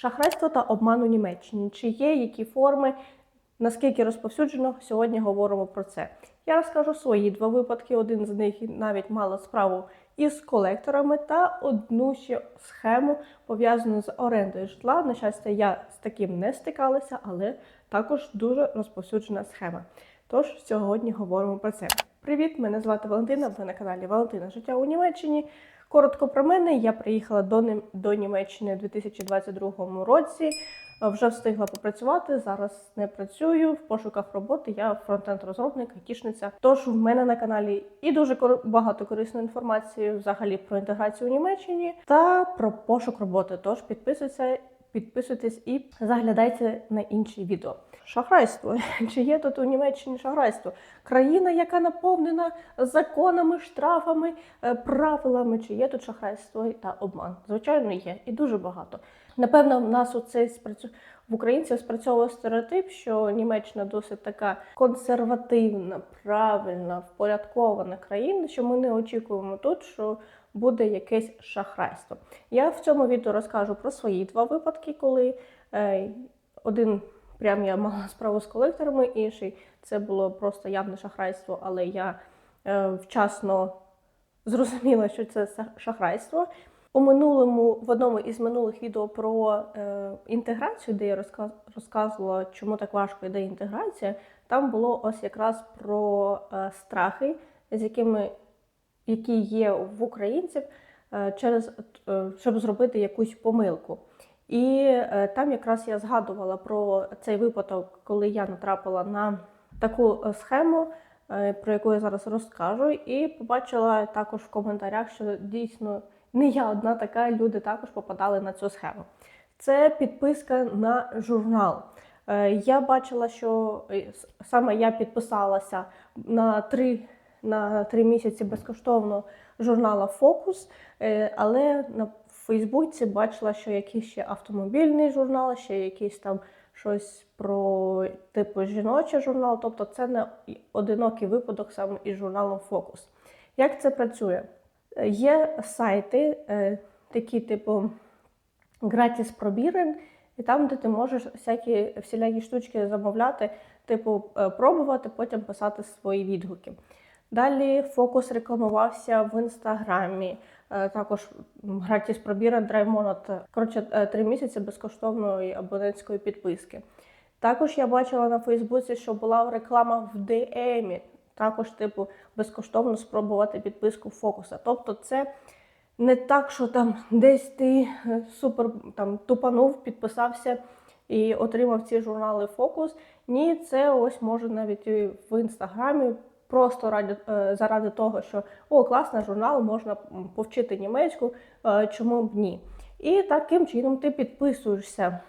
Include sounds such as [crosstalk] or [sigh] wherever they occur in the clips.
Шахрайство та обман у Німеччині. Чи є які форми, наскільки розповсюджено, сьогодні говоримо про це. Я розкажу свої два випадки. Один з них навіть мала справу із колекторами та одну ще схему пов'язану з орендою житла. На щастя, я з таким не стикалася, але також дуже розповсюджена схема. Тож сьогодні говоримо про це. Привіт, мене звати Валентина. Ви на каналі Валентина Життя у Німеччині. Коротко про мене. Я приїхала до, до Німеччини у 2022 році. Е, Вже встигла попрацювати. Зараз не працюю в пошуках роботи. Я фронтенд-розробник, айтішниця. Тож в мене на каналі і дуже багато корисної інформації взагалі про інтеграцію у Німеччині та про пошук роботи. Тож підписуйтеся, підписуйтесь і заглядайте на інші відео. Шахрайство. [laughs] Чи є тут у Німеччині шахрайство? Країна, яка наповнена законами, штрафами, е, правилами, чи є тут шахрайство та обман? Звичайно, є, і дуже багато. Напевно, в нас у цей спрацю... в українців спрацьовує стереотип, що Німеччина досить така консервативна, правильна, впорядкована країна, що ми не очікуємо тут, що буде якесь шахрайство. Я в цьому відео розкажу про свої два випадки, коли е, один прям я мала справу з колекторами, інший це було просто явне шахрайство, але я е, вчасно зрозуміла, що це шахрайство. У минулому в одному із минулих відео про е, інтеграцію, де я розказ, розказувала, чому так важко йде інтеграція, там було ось якраз про е, страхи, з якими які є в українців, е, через е, щоб зробити якусь помилку. І е, там якраз я згадувала про цей випадок, коли я натрапила на таку е, схему, е, про яку я зараз розкажу, і побачила також в коментарях, що дійсно не я одна така, люди також попадали на цю схему. Це підписка на журнал. Я бачила, що саме я підписалася на три, на три місяці безкоштовно журнала Фокус, але на Фейсбуці бачила, що якийсь ще автомобільний журнал, ще якийсь там щось про типу жіночий журнал. Тобто це не одинокий випадок саме із журналом Фокус. Як це працює? Е, Є сайти, е, такі типу Gratis пробірен, і там, де ти можеш всякі всілякі штучки замовляти, типу е, пробувати, потім писати свої відгуки. Далі фокус рекламувався в інстаграмі. Е, Також гратіс пробіра драймонат. Коротше, е, три місяці безкоштовної абонентської підписки. Також я бачила на Фейсбуці, що була реклама в DM, також, типу, безкоштовно спробувати підписку фокуса. Тобто, це не так, що там десь ти е, супер там тупанув, підписався і отримав ці журнали Фокус. Ні, це ось може навіть в інстаграмі. Просто ради, е, заради того, що о, класний журнал, можна повчити німецьку, е, чому б ні. І таким чином ти підписуєшся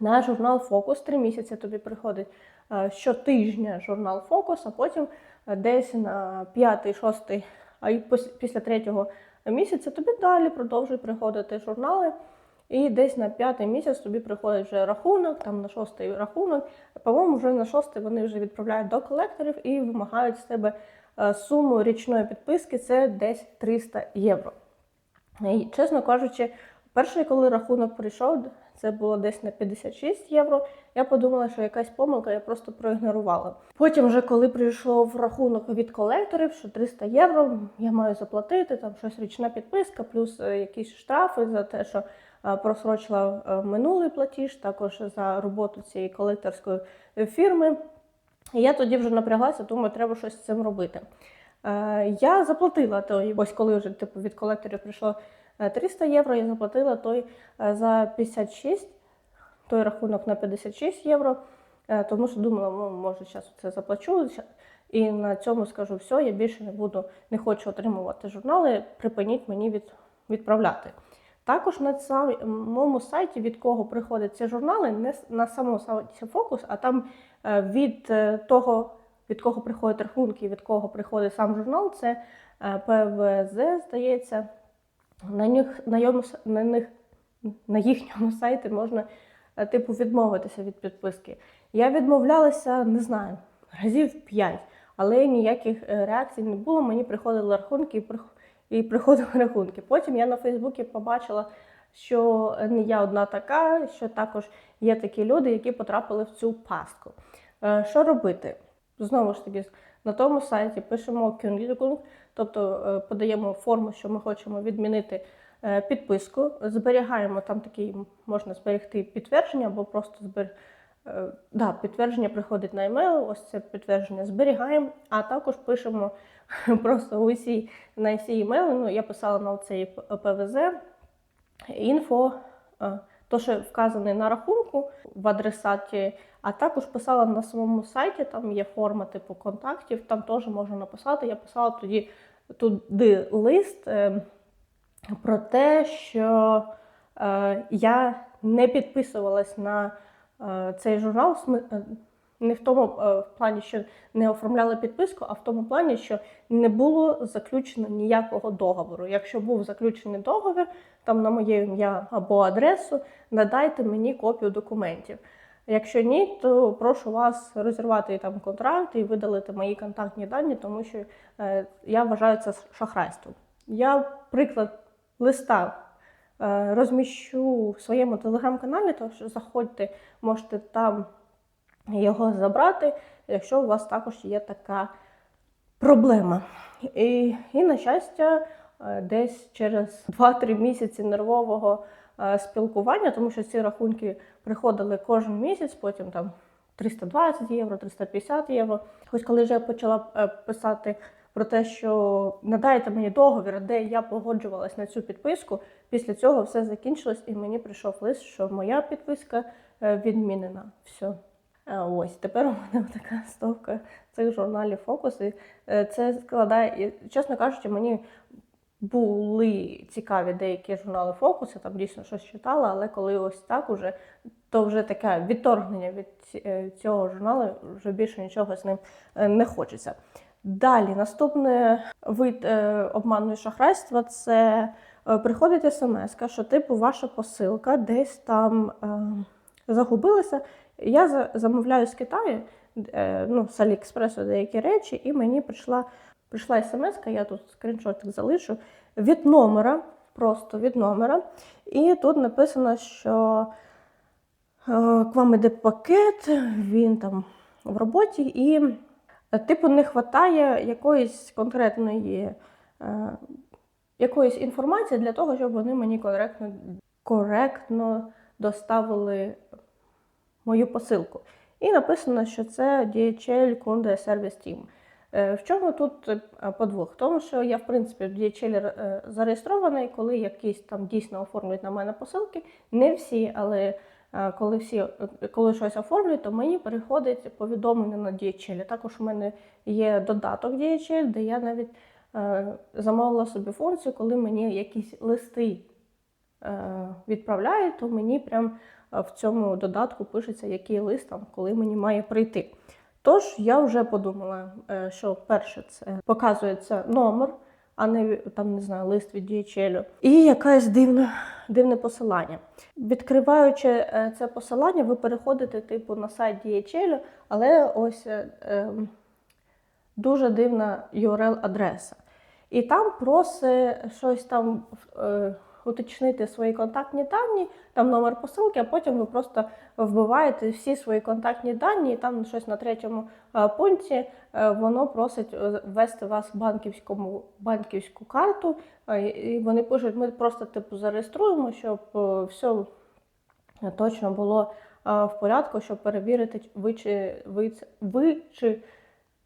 на журнал Фокус. Три місяці тобі приходить е, щотижня журнал Фокус, а потім десь на п'ятий, шостий, а й після третього місяця тобі далі продовжують приходити журнали. І десь на п'ятий місяць тобі приходить вже рахунок, там на шостий рахунок. По-моєму, вже на шостий вони вже відправляють до колекторів і вимагають з тебе е, суму річної підписки це десь 300 євро. І, чесно кажучи, перший, коли рахунок прийшов, це було десь на 56 євро. Я подумала, що якась помилка, я просто проігнорувала. Потім, вже коли прийшов рахунок від колекторів, що 300 євро я маю заплатити, там щось річна підписка, плюс е, якісь штрафи за те, що просрочила е, минулий платіж, також за роботу цієї колекторської е, фірми. І я тоді вже напряглася, думаю, треба щось з цим робити. Е, Я заплатила той, ось коли вже типу, від колекторів прийшло е, 300 євро, я заплатила той е, за 56, той рахунок на 56 євро, е, тому що думала, ну, може, зараз це заплачу. І на цьому скажу все, я більше не буду, не хочу отримувати журнали, припиніть мені від, відправляти. Також на самому сайті, від кого приходять ці журнали, не на самому сайті фокус, а там е, від е, того, від кого приходять рахунки, від кого приходить сам журнал, це е, ПВЗ, здається. На них на, йому, на них на їхньому [laughs] сайті можна типу відмовитися від підписки. Я відмовлялася, не знаю, разів 5, але ніяких реакцій не було. Мені приходили рахунки і прих- і приходили [laughs] рахунки. Потім я на Фейсбуці побачила, що не я одна така, що також є такі люди, які потрапили в цю пастку. Е, Що робити? Знову ж таки, на тому сайті пишемо Kündigung, тобто е, подаємо форму, що ми хочемо відмінити е, підписку, зберігаємо там такий, можна зберегти підтвердження або просто збер... е, да, підтвердження приходить на емейл, ось це підтвердження зберігаємо, а також пишемо [laughs] просто усі на всі емейли. Ну, я писала на цей ПВЗ інфо, е, то, що вказане на рахунку в адресаті, а також писала на самому сайті, там є форма типу контактів, там теж можна написати. Я писала тоді туди лист е, про те, що я не підписувалась на цей журнал. е, Не в тому е, в плані, що не оформляла підписку, а в тому плані, що не було заключено ніякого договору. Якщо був заключений договір, там на моє ім'я або адресу, надайте мені копію документів. Якщо ні, то прошу вас розірвати там контракт і видалити мої контактні дані, тому що е, я вважаю це шахрайством. Я приклад листа е, розміщу в своєму телеграм-каналі, тож заходьте, можете там його забрати, якщо у вас також є така проблема. І, і на щастя, е, десь через 2-3 місяці нервового е, спілкування, тому що ці рахунки приходили кожен місяць, потім там 320 євро, 350 євро. Хоч коли вже я почала е, писати про те, що надайте мені договір, де я погоджувалась на цю підписку, після цього все закінчилось, і мені прийшов лист, що моя підписка е, відмінена. Все. Ось тепер у мене [laughs] така стовка цих журналів фокус. І е, це складає, і, чесно кажучи, мені були цікаві деякі журнали фокус, я там дійсно щось читала, але коли ось так уже, то вже таке відторгнення від е, цього журналу, вже більше нічого з ним не хочеться. Далі, наступний вид е, обману і шахрайства це е, приходить смс, що типу ваша посилка десь там е, загубилася. Я за- замовляю з Китаю, ну, з Аліекспресу деякі речі, і мені прийшла, прийшла смс, я тут скріншотик залишу, від номера, просто від номера. І тут написано, що к вам іде пакет, він там в роботі, і типу не вистачає якоїсь конкретної. е, Якоїсь інформації для того, щоб вони мені коректно, коректно доставили мою посилку. І написано, що це DHL Kunde Service Team. Е, В чому тут е, подвох? В тому, що я, в принципі, в DHL е, зареєстрований, коли якісь там дійсно оформлюють на мене посилки. Не всі, але е, коли всі, е, коли щось оформлюють, то мені переходить повідомлення на DHL. Також у мене є додаток DHL, де я навіть е, замовила собі функцію, коли мені якісь листи е, відправляють, то мені прям е, в цьому додатку пишеться, який лист там, коли мені має прийти. Тож я вже подумала, е, що перше це показується номер, а не там не знаю, лист від DHL. І якесь дивне, дивне посилання. Відкриваючи е, це посилання, ви переходите типу на сайт DHL, але ось е, ем, дуже дивна URL-адреса. І там просить щось там е, уточнити свої контактні дані, там номер посилки, а потім ви просто вбиваєте всі свої контактні дані, і там щось на третьому е, пункті е, воно просить е, ввести вас в банківському банківську карту. І вони пишуть, ми просто типу зареєструємо, щоб все точно було в порядку, щоб перевірити, ви чи ви, ви чи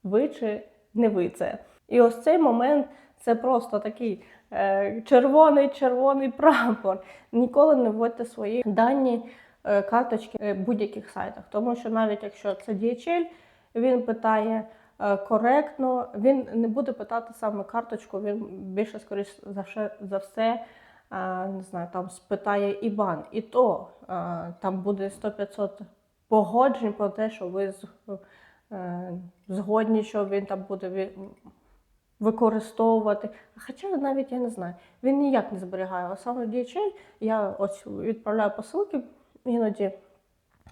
ви чи не ви це. І ось цей момент це просто такий е, червоний-червоний прапор. Ніколи не вводьте свої дані е, карточки будь-яких сайтах. Тому що навіть якщо це DHL, він питає е, коректно, він не буде питати саме карточку, він більше скоріш за все, не знаю, там спитає ІБАН. І то там буде 100-500 погоджень про те, що ви згодні, що він там буде використовувати. Хоча навіть я не знаю, він ніяк не зберігає. А саме DHL я ось відправляю посилки іноді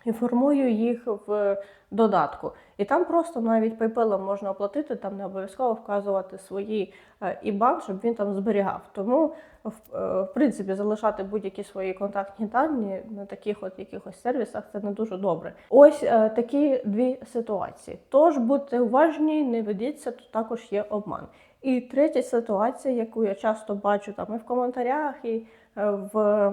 інформую їх в додатку. І там просто навіть PayPal можна оплатити, там не обов'язково вказувати свої е, IBAN, щоб він там зберігав. Тому, в, е, в принципі, залишати будь-які свої контактні дані на таких от якихось сервісах це не дуже добре. Ось е, такі дві ситуації. Тож будьте уважні, не ведіться, тут також є обман. І третя ситуація, яку я часто бачу там і в коментарях, і е, в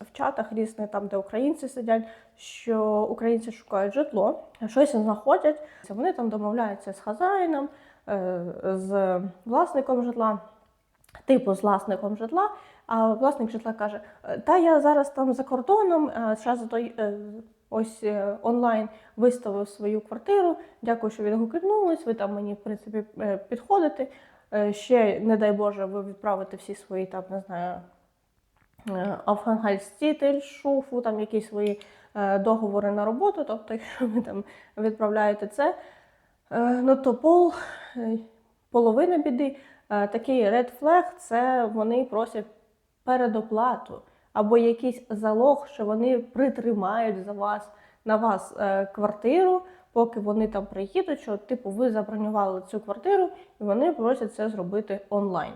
в чатах різних, там, де українці сидять, що українці шукають житло, щось знаходять. Вони там домовляються з хазяїном, е, з власником житла, типу з власником житла. А власник житла каже: Та я зараз там за кордоном, зараз той. ось е, онлайн виставив свою квартиру. Дякую, що відгукнулись. Ви там мені в принципі е, підходите. Е, Ще, не дай Боже, ви відправите всі свої там, не знаю. Е, Афгангальстітель, шуфу, там якісь свої е, договори на роботу. Тобто, [laughs] якщо ви там відправляєте це, е, ну то пол, половина біди. Такий red flag – це вони просять передоплату або якийсь залог, що вони притримають за вас на вас квартиру, поки вони там приїдуть, що типу ви забронювали цю квартиру, і вони просять це зробити онлайн.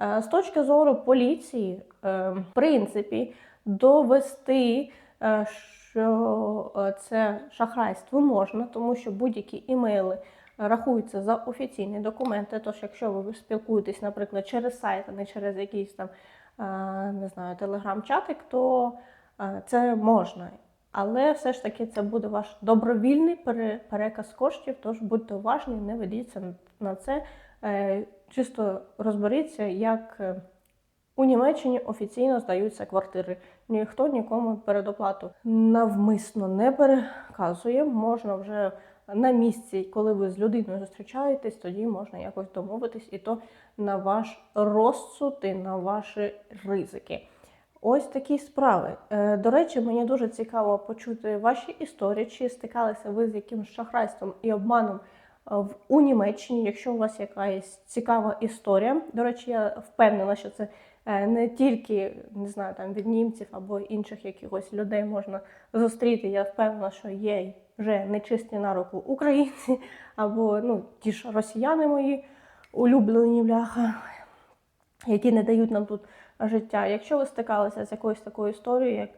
Е, З точки зору поліції, е, в принципі, довести, е, що це шахрайство можна, тому що будь-які імейли рахуються за офіційні документи. Тож, якщо ви спілкуєтесь, наприклад, через сайт, а не через якийсь там не знаю, телеграм-чатик, то це можна. Але все ж таки це буде ваш добровільний пере- переказ коштів, тож будьте уважні, не ведіться на це. Е, Чисто розберіться, як е, у Німеччині офіційно здаються квартири. Ніхто нікому передоплату навмисно не переказує. Можна вже на місці, коли ви з людиною зустрічаєтесь, тоді можна якось домовитись, і то на ваш розсуд і на ваші ризики. Ось такі справи. Е, До речі, мені дуже цікаво почути ваші історії, чи стикалися ви з якимось шахрайством і обманом у Німеччині, якщо у вас якась цікава історія. До речі, я впевнена, що це е, не тільки не знаю, там від німців або інших якихось людей можна зустріти. Я впевнена, що є вже нечисті на руку українці, [laughs] або ну, ті ж росіяни мої улюблені бляха, які не дають нам тут життя. Якщо ви стикалися з якоюсь такою історією, як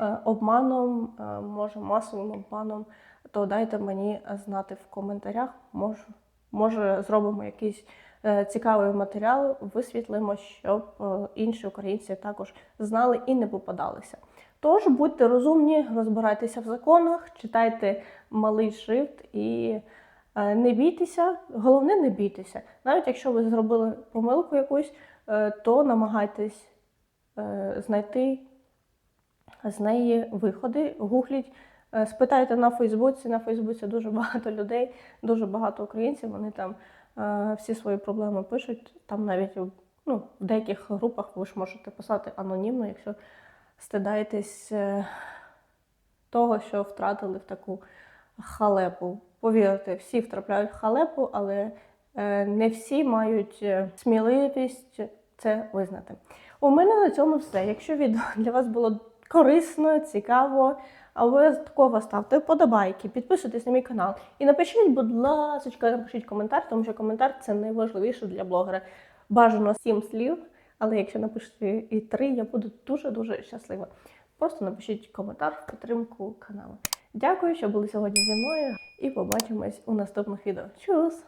е, обманом, е, може масовим обманом, то дайте мені знати в коментарях. Може, може зробимо якийсь е, цікавий матеріал, висвітлимо, щоб е, інші українці також знали і не попадалися. Тож будьте розумні, розбирайтеся в законах, читайте малий шрифт і е, не бійтеся. Головне, не бійтеся. Навіть якщо ви зробили помилку якусь, е, то намагайтесь е, знайти з неї виходи, гугліть, е, спитайте на Фейсбуці. На Фейсбуці дуже [laughs] багато людей, дуже багато українців. Вони там е, всі свої проблеми пишуть. Там навіть ну, в деяких групах ви ж можете писати анонімно, якщо стидаєтесь е, того, що втратили в таку халепу. Повірте, всі втрапляють в халепу, але е, не всі мають е, сміливість це визнати. У мене на цьому все. Якщо відео [laughs] для вас було корисно, цікаво, обов'язково ставте вподобайки, підписуйтесь на мій канал і напишіть, будь ласка, напишіть коментар, тому що коментар це найважливіше для блогера. Бажано сім слів, але якщо напишете і три, я буду дуже-дуже щаслива. Просто напишіть коментар в підтримку каналу. Дякую, що були сьогодні зі мною, і побачимось у наступних відео. Чус!